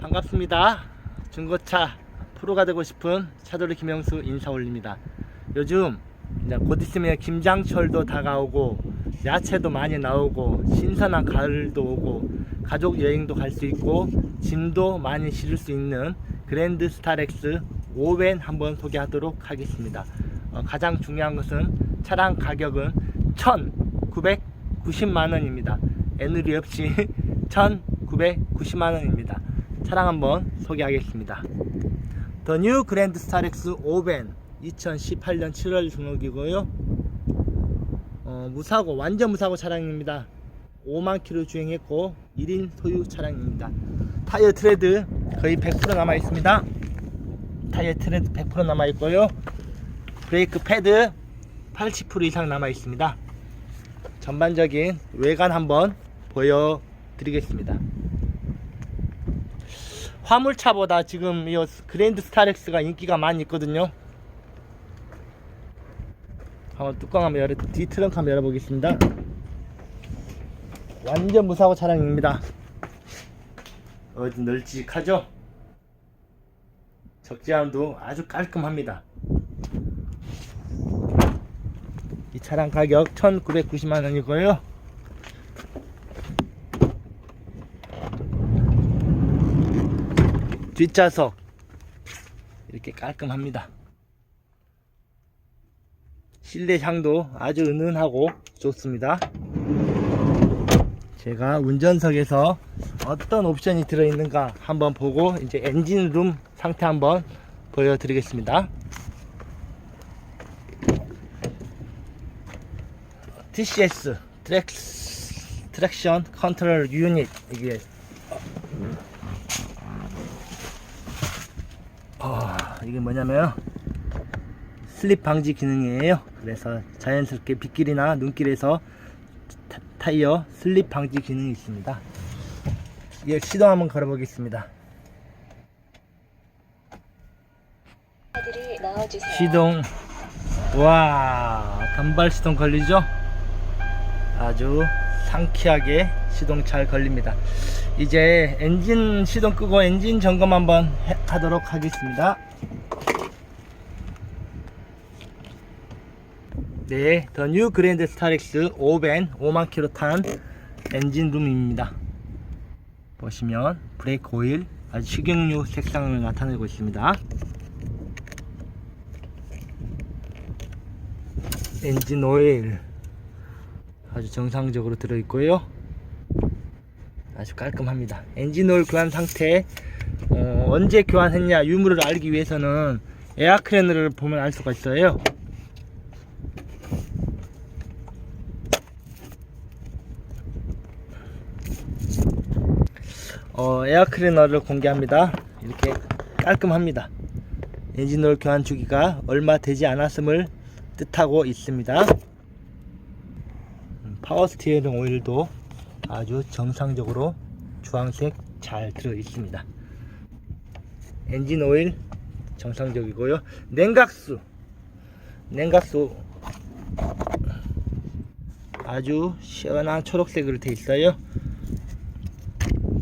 반갑습니다. 중고차 프로가 되고 싶은 차돌이 김영수 인사 올립니다. 요즘 곧 있으면 김장철도 다가오고 야채도 많이 나오고 신선한 가을도 오고 가족 여행도 갈 수 있고 짐도 많이 실을 수 있는 그랜드 스타렉스 5벤 한번 소개하도록 하겠습니다. 어, 가장 중요한 것은 차량 가격은 1,990만 원입니다. 애누리 없이 1,990만 원입니다. 차량 한번 소개하겠습니다. 더 뉴 그랜드 스타렉스 5벤 2018년 7월 등록이고요. 어, 무사고 완전 무사고 차량입니다. 5만 킬로 주행했고 1인 소유 차량입니다. 타이어 트레드 거의 100% 남아 있습니다. 타이어 트레드 100% 남아 있고요. 브레이크 패드 80% 이상 남아 있습니다. 전반적인 외관 한번 보여드리겠습니다. 화물차보다 지금 이 그랜드 스타렉스가 인기가 많이 있거든요. 한번 뚜껑 한번 열어 뒤 트렁크 한번 열어보겠습니다. 완전 무사고 차량입니다. 어디 널찍하죠? 적재함도 아주 깔끔합니다. 이 차량 가격 1,990만 원이고요. 뒷좌석 이렇게 깔끔합니다. 실내 향도 아주 은은하고 좋습니다. 제가 운전석에서 어떤 옵션이 들어있는가 한번 보고 이제 엔진룸 상태 한번 보여드리겠습니다. TCS 트랙스, 트랙션 컨트롤 유닛 이게 어, 이게 뭐냐면 슬립 방지 기능이에요. 그래서 자연스럽게 빗길이나 눈길에서 타, 타이어 슬립 방지 기능이 있습니다. 예, 시동 한번 걸어 보겠습니다. 들이 넣어주세요. 시동 와 단발 시동 걸리죠 아주 상쾌하게 시동 잘 걸립니다 이제 엔진 시동 끄고 엔진 점검 한번 해- 하도록 하겠습니다 네, 더 뉴 그랜드 스타렉스 5벤 5만 킬로 탄 엔진 룸입니다. 보시면 브레이크 오일 아주 식용유 색상을 나타내고 있습니다. 엔진 오일 아주 정상적으로 들어있고요 아주 깔끔합니다. 엔진 오일 교환 상태 어, 언제 교환했냐 유무를 알기 위해서는 에어크랜을 보면 알 수가 있어요. 어, 에어클리너를 공개합니다. 이렇게 깔끔합니다. 엔진 오일 교환 주기가 얼마 되지 않았음을 뜻하고 있습니다. 음, 파워 스티어링 오일도 아주 정상적으로 주황색 잘 들어 있습니다. 엔진 오일 정상적이고요. 냉각수 냉각수 아주 시원한 초록색으로 되어 있어요.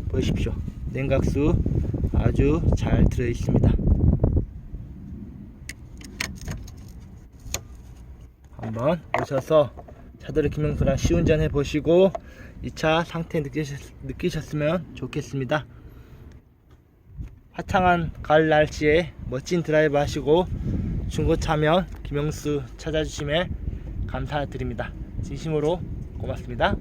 보십시오. 냉각수 아주 잘 들어 있습니다. 한번 오셔서 차들의 김영수랑 시운전 해보시고 이 차 상태 느끼셨, 느끼셨으면 좋겠습니다. 화창한 가을 날씨에 멋진 드라이브 하시고 중고차면 김영수 찾아주심에 감사드립니다. 진심으로 고맙습니다.